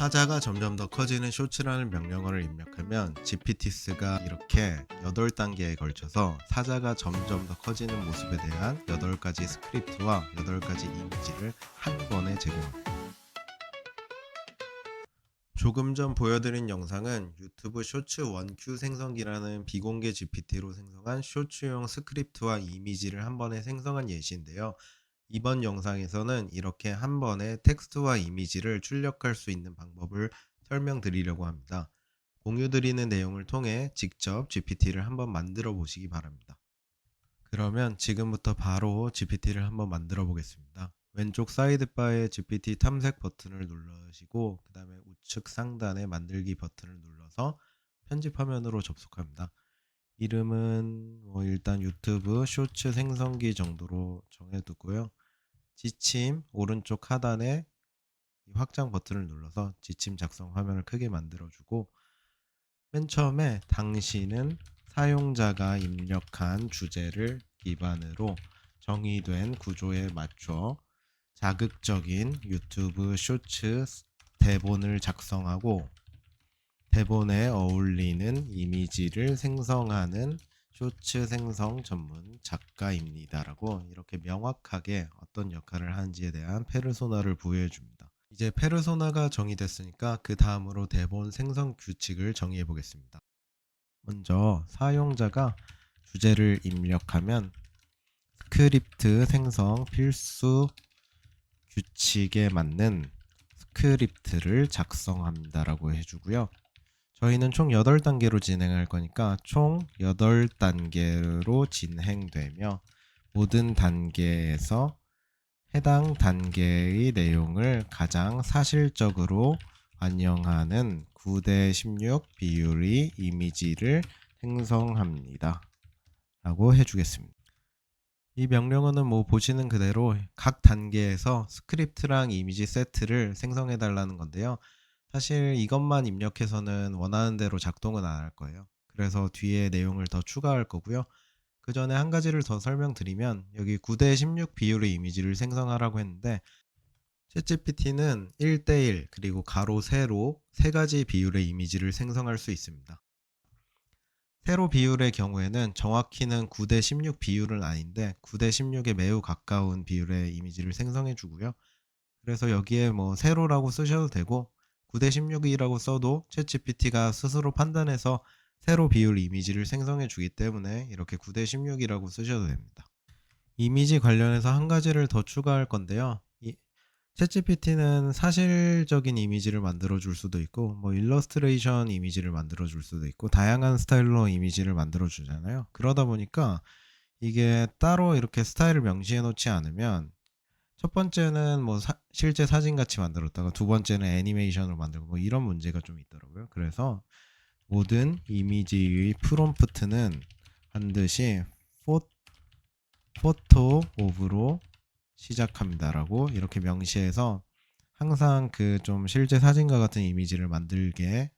사자가 점점 더 커지는 쇼츠라는 명령어를 입력하면 GPT스가 이렇게 8단계에 걸쳐서 사자가 점점 더 커지는 모습에 대한 8가지 스크립트와 8가지 이미지를 한 번에 제공합니다. 조금 전 보여드린 영상은 유튜브 쇼츠 원큐 생성기라는 비공개 GPT로 생성한 쇼츠용 스크립트와 이미지를 한 번에 생성한 예시인데요. 이번 영상에서는 이렇게 한 번에 텍스트와 이미지를 출력할 수 있는 방법을 설명드리려고 합니다. 공유드리는 내용을 통해 직접 GPT를 한번 만들어 보시기 바랍니다. 그러면 지금부터 바로 GPT를 한번 만들어 보겠습니다. 왼쪽 사이드바에 GPT 탐색 버튼을 누르시고 그 다음에 우측 상단에 만들기 버튼을 눌러서 편집 화면으로 접속합니다. 이름은 뭐 일단 유튜브 쇼츠 생성기 정도로 정해두고요. 지침 오른쪽 하단에 이 확장 버튼을 눌러서 지침 작성 화면을 크게 만들어주고 맨 처음에 당신은 사용자가 입력한 주제를 기반으로 정의된 구조에 맞춰 자극적인 유튜브 쇼츠 대본을 작성하고 대본에 어울리는 이미지를 생성하는 쇼츠 생성 전문 작가입니다라고 이렇게 명확하게 어떤 역할을 하는지에 대한 페르소나를 부여해 줍니다. 이제 페르소나가 정의됐으니까 그 다음으로 대본 생성 규칙을 정의해 보겠습니다. 먼저 사용자가 주제를 입력하면 스크립트 생성 필수 규칙에 맞는 스크립트를 작성합니다라고 해주고요. 저희는 총 8단계로 진행할 거니까 총 8단계로 진행되며 모든 단계에서 해당 단계의 내용을 가장 사실적으로 반영하는 9대 16 비율의 이미지를 생성합니다. 라고 해주겠습니다. 이 명령어는 뭐 보시는 그대로 각 단계에서 스크립트랑 이미지 세트를 생성해 달라는 건데요. 사실 이것만 입력해서는 원하는 대로 작동은 안 할 거예요. 그래서 뒤에 내용을 더 추가할 거고요. 그 전에 한 가지를 더 설명드리면 여기 9대 16 비율의 이미지를 생성하라고 했는데 챗GPT는 1대1 그리고 가로 세로 세 가지 비율의 이미지를 생성할 수 있습니다. 세로 비율의 경우에는 정확히는 9대 16 비율은 아닌데 9대 16에 매우 가까운 비율의 이미지를 생성해 주고요. 그래서 여기에 뭐 세로라고 쓰셔도 되고 9대 16이라고 써도 챗GPT가 스스로 판단해서 세로 비율 이미지를 생성해 주기 때문에 이렇게 9대 16이라고 쓰셔도 됩니다. 이미지 관련해서 한 가지를 더 추가할 건데요. 이 챗GPT는 사실적인 이미지를 만들어 줄 수도 있고 뭐 일러스트레이션 이미지를 만들어 줄 수도 있고 다양한 스타일로 이미지를 만들어 주잖아요. 그러다 보니까 이게 따로 이렇게 스타일을 명시해 놓지 않으면 첫 번째는 뭐 사- 실제 사진 같이 만들었다가 두 번째는 애니메이션으로 만들고 뭐 이런 문제가 좀 있더라고요. 그래서 모든 이미지의 프롬프트는 반드시 포, 포토 오브로 시작합니다라고 이렇게 명시해서 항상 그 좀 실제 사진과 같은 이미지를 만들게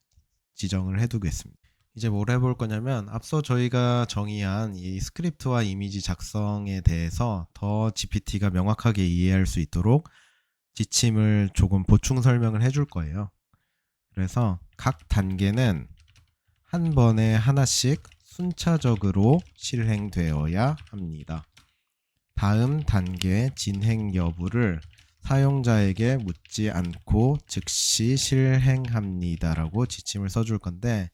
지정을 해두겠습니다. 이제 뭘 해볼 거냐면 앞서 저희가 정의한 이 스크립트와 이미지 작성에 대해서 더 GPT가 명확하게 이해할 수 있도록 지침을 조금 보충 설명을 해줄 거예요. 그래서 각 단계는 한 번에 하나씩 순차적으로 실행되어야 합니다. 다음 단계 진행 여부를 사용자에게 묻지 않고 즉시 실행합니다라고 지침을 써줄 건데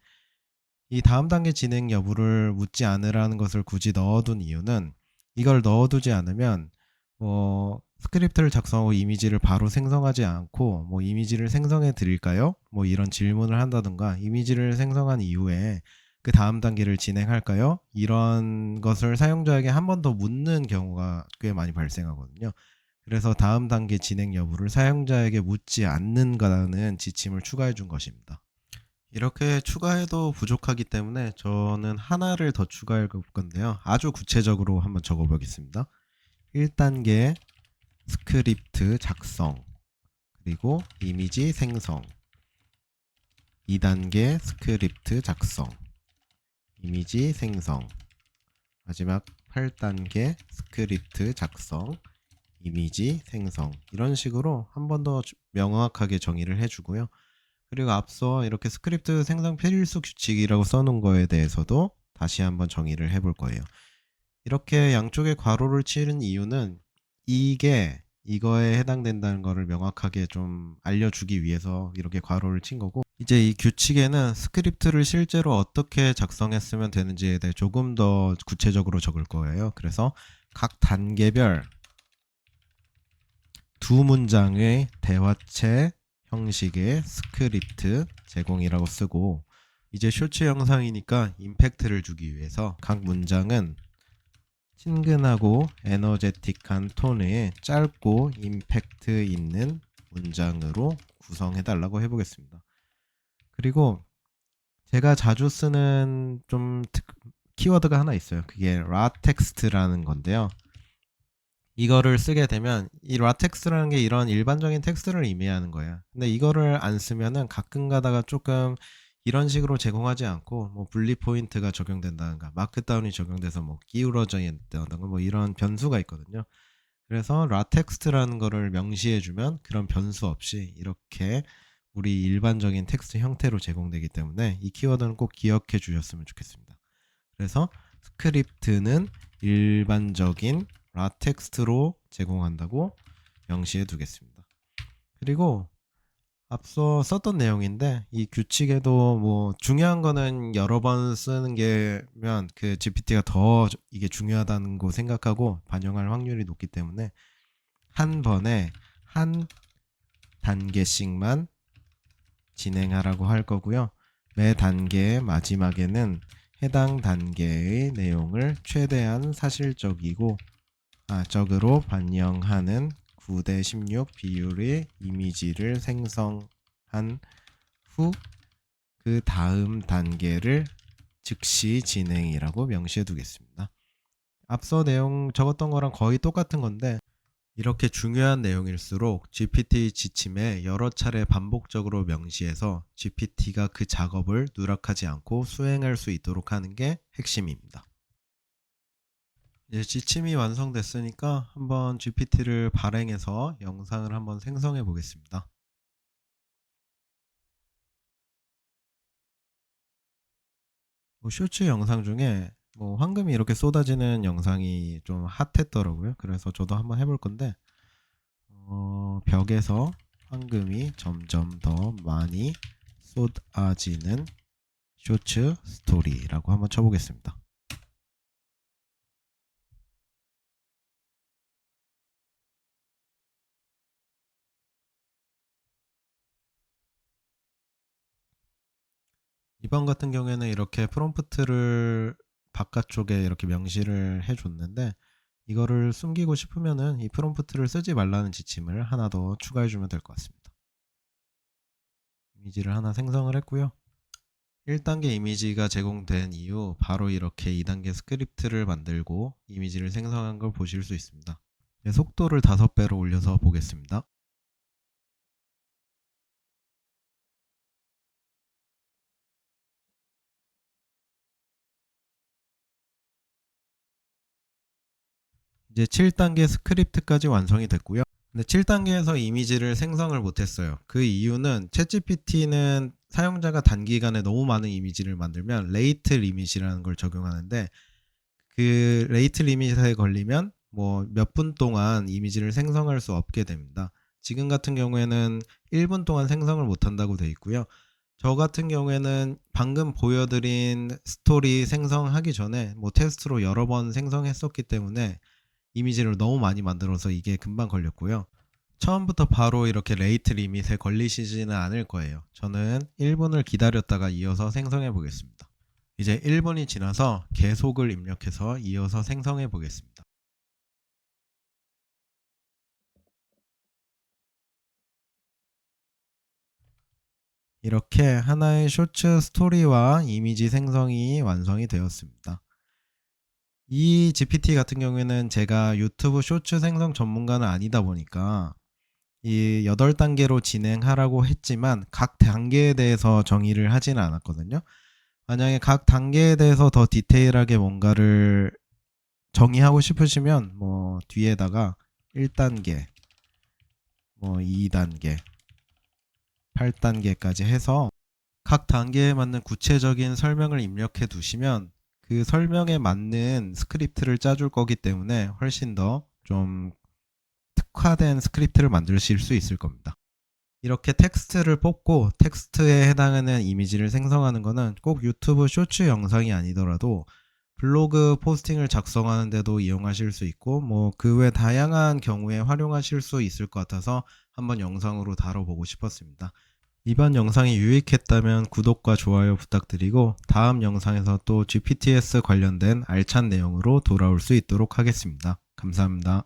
이 다음 단계 진행 여부를 묻지 않으라는 것을 굳이 넣어둔 이유는 이걸 넣어두지 않으면 뭐 스크립트를 작성하고 이미지를 바로 생성하지 않고 뭐 이미지를 생성해 드릴까요? 뭐 이런 질문을 한다든가 이미지를 생성한 이후에 그 다음 단계를 진행할까요? 이런 것을 사용자에게 한 번 더 묻는 경우가 꽤 많이 발생하거든요. 그래서 다음 단계 진행 여부를 사용자에게 묻지 않는가라는 지침을 추가해 준 것입니다. 이렇게 추가해도 부족하기 때문에 저는 하나를 더 추가해 볼 건데요. 아주 구체적으로 한번 적어 보겠습니다. 1단계 스크립트 작성 그리고 이미지 생성 2단계 스크립트 작성 이미지 생성 마지막 8단계 스크립트 작성 이미지 생성 이런 식으로 한 번 더 명확하게 정의를 해주고요. 그리고 앞서 이렇게 스크립트 생성 필수 규칙이라고 써놓은 거에 대해서도 다시 한번 정의를 해볼 거예요. 이렇게 양쪽에 괄호를 치는 이유는 이게 이거에 해당된다는 거를 명확하게 좀 알려주기 위해서 이렇게 괄호를 친 거고 이제 이 규칙에는 스크립트를 실제로 어떻게 작성했으면 되는지에 대해 조금 더 구체적으로 적을 거예요. 그래서 각 단계별 두 문장의 대화체 형식의 스크립트 제공이라고 쓰고 이제 쇼츠 영상이니까 임팩트를 주기 위해서 각 문장은 친근하고 에너제틱한 톤의 짧고 임팩트 있는 문장으로 구성해 달라고 해보겠습니다. 그리고 제가 자주 쓰는 좀 특- 키워드가 하나 있어요. 그게 라텍스트라는 건데요. 이거를 쓰게 되면 이 라텍스라는 게 이런 일반적인 텍스트를 의미하는 거예요. 근데 이거를 안 쓰면은 가끔 가다가 조금 이런 식으로 제공하지 않고 뭐 분리 포인트가 적용된다든가 마크다운이 적용돼서 뭐 기울어져 있다든가 뭐 이런 변수가 있거든요. 그래서 라텍스트라는 거를 명시해 주면 그런 변수 없이 이렇게 우리 일반적인 텍스트 형태로 제공되기 때문에 이 키워드는 꼭 기억해 주셨으면 좋겠습니다. 그래서 스크립트는 일반적인 라텍스트로 제공한다고 명시해 두겠습니다. 그리고 앞서 썼던 내용인데 이 규칙에도 뭐 중요한 거는 여러 번 쓰는 게면 그 GPT가 더 이게 중요하다는 거 생각하고 반영할 확률이 높기 때문에 한 번에 한 단계씩만 진행하라고 할 거고요. 매 단계의 마지막에는 해당 단계의 내용을 최대한 사실적이고 아, 적으로 반영하는 9대 16 비율의 이미지를 생성한 후 그 다음 단계를 즉시 진행이라고 명시해 두겠습니다. 앞서 내용 적었던 거랑 거의 똑같은 건데 이렇게 중요한 내용일수록 GPT 지침에 여러 차례 반복적으로 명시해서 GPT가 그 작업을 누락하지 않고 수행할 수 있도록 하는 게 핵심입니다. 이제 지침이 완성됐으니까 한번 GPT를 발행해서 영상을 한번 생성해 보겠습니다. 뭐 쇼츠 영상 중에 뭐 황금이 이렇게 쏟아지는 영상이 좀 핫했더라고요. 그래서 저도 한번 해볼 건데 어, 벽에서 황금이 점점 더 많이 쏟아지는 쇼츠 스토리라고 한번 쳐보겠습니다. 이번 같은 경우에는 이렇게 프롬프트를 바깥쪽에 이렇게 명시를 해줬는데 이거를 숨기고 싶으면은 이 프롬프트를 쓰지 말라는 지침을 하나 더 추가해 주면 될 것 같습니다. 이미지를 하나 생성을 했고요. 1단계 이미지가 제공된 이후 바로 이렇게 2단계 스크립트를 만들고 이미지를 생성한 걸 보실 수 있습니다. 네, 속도를 5배로 올려서 보겠습니다. 이제 7단계 스크립트까지 완성이 됐고요. 근데 7단계에서 이미지를 생성을 못했어요. 그 이유는 챗GPT는 사용자가 단기간에 너무 많은 이미지를 만들면 레이트 리밋이라는 걸 적용하는데 그 레이트 리밋에 걸리면 뭐 몇 분 동안 이미지를 생성할 수 없게 됩니다. 지금 같은 경우에는 1분 동안 생성을 못한다고 되어 있고요. 저 같은 경우에는 방금 보여드린 스토리 생성하기 전에 뭐 테스트로 여러 번 생성했었기 때문에 이미지를 너무 많이 만들어서 이게 금방 걸렸고요. 처음부터 바로 이렇게 레이트 리밋에 걸리시지는 않을 거예요. 저는 1분을 기다렸다가 이어서 생성해 보겠습니다. 이제 1분이 지나서 계속을 입력해서 이어서 생성해 보겠습니다. 이렇게 하나의 쇼츠 스토리와 이미지 생성이 완성이 되었습니다. 이 GPT 같은 경우에는 제가 유튜브 쇼츠 생성 전문가는 아니다 보니까 이 8단계로 진행하라고 했지만 각 단계에 대해서 정의를 하지는 않았거든요. 만약에 각 단계에 대해서 더 디테일하게 뭔가를 정의하고 싶으시면 뭐 뒤에다가 1단계, 뭐 2단계, 8단계까지 해서 각 단계에 맞는 구체적인 설명을 입력해 두시면 그 설명에 맞는 스크립트를 짜줄 거기 때문에 훨씬 더 좀 특화된 스크립트를 만드실 수 있을 겁니다. 이렇게 텍스트를 뽑고 텍스트에 해당하는 이미지를 생성하는 거는 꼭 유튜브 쇼츠 영상이 아니더라도 블로그 포스팅을 작성하는데도 이용하실 수 있고 뭐 그 외 다양한 경우에 활용하실 수 있을 것 같아서 한번 영상으로 다뤄보고 싶었습니다. 이번 영상이 유익했다면 구독과 좋아요 부탁드리고 다음 영상에서 또 GPTS 관련된 알찬 내용으로 돌아올 수 있도록 하겠습니다. 감사합니다.